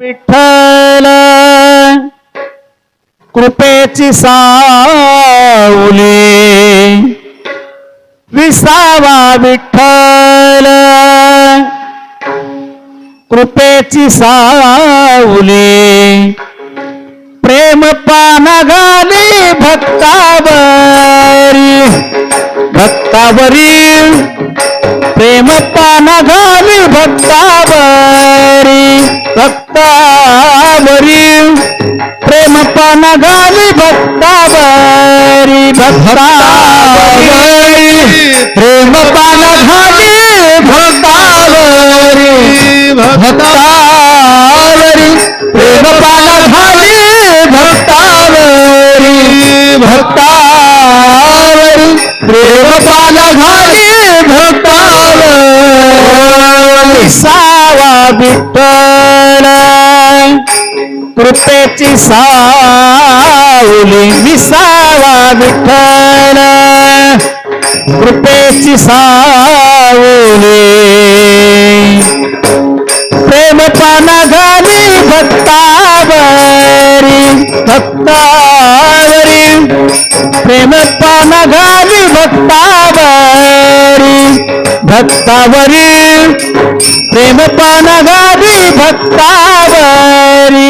विठ्ठल कृपेची सावली. विसावा विठ्ठल कृपेची सावली. प्रेम पानगाली भक्तावरी भक्तावरी. प्रेम पानगाली भक्तावरी. भक्तावरी, प्रेम पानगाली भक्तावरी भक्तावरी, प्रेम पानगाली भक्तावरी भक्तावरी, प्रेम पान पानगाली भक्तावरी भक्तावरी, प्रेम पान पानगाली भक्तावरी। कृपेची सावली विसावा विठ्ठल। कृपेची सावली प्रेम पाना घाली भक्तावरी भक्तावरी। प्रेम पाना घाली भक्तावरी भक्तावरी। प्रेम पाना घाली भक्तावरी।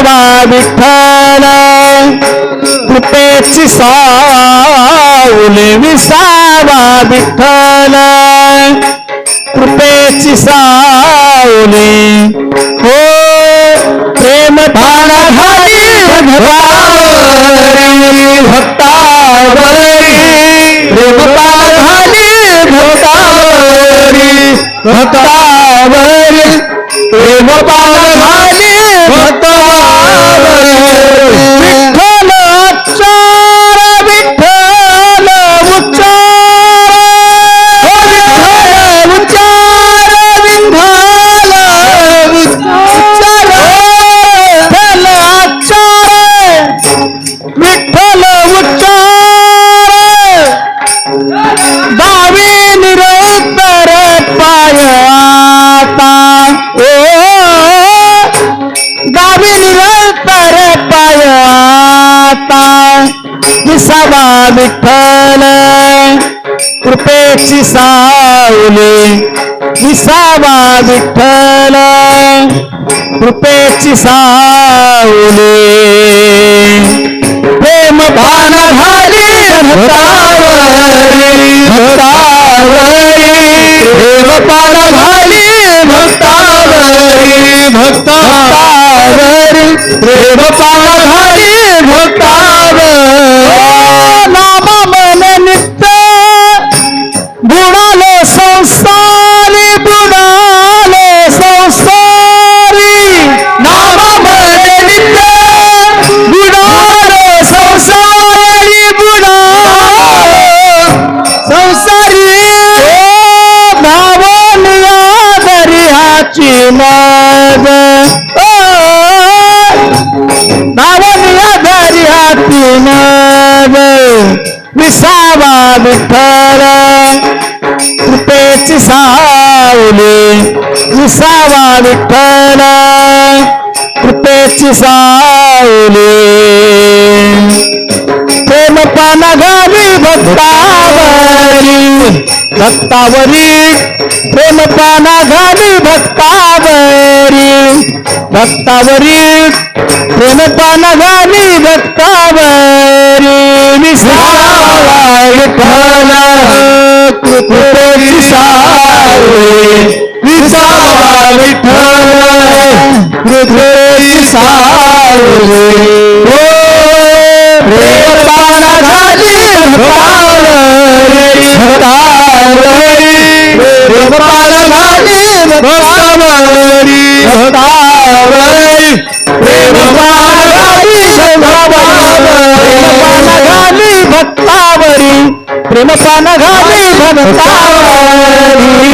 विसावा विठ्ठल कृपेची सावली विसावा विठ्ठल कृपेची सावली हो प्रेम भाण घाली भक्तावरी भक्तावरी। प्रेम भाण घाली भक्तावरी भक्तावरी। गावी निरंतर पाय आता विसावा विठ्ठल कृपेची सावली विसावा विठ्ठल कृपेची सावली प्रेम भान भक्तावरी भक्तावरी प्रेम भक्तावरी भक्तावरी पान घाली नाम मन नित्य। बुडाले संसारी बुडाले संसारी। नाम मन नित्य। बुडाले संसारी बुडाले संसारी। ओ विसावा विठ्ठल कृपेची सावली भक्तावरी भक्तावरी प्रेम पान घाली भक्तावरी भक्तावरी प्रेम पान घाली भक्तावरी विसावा प्रेमपान घाली भक्तावरी भक्तावरी प्रेमपान घाली भक्तावरी प्रेमपान घाली भक्तावरी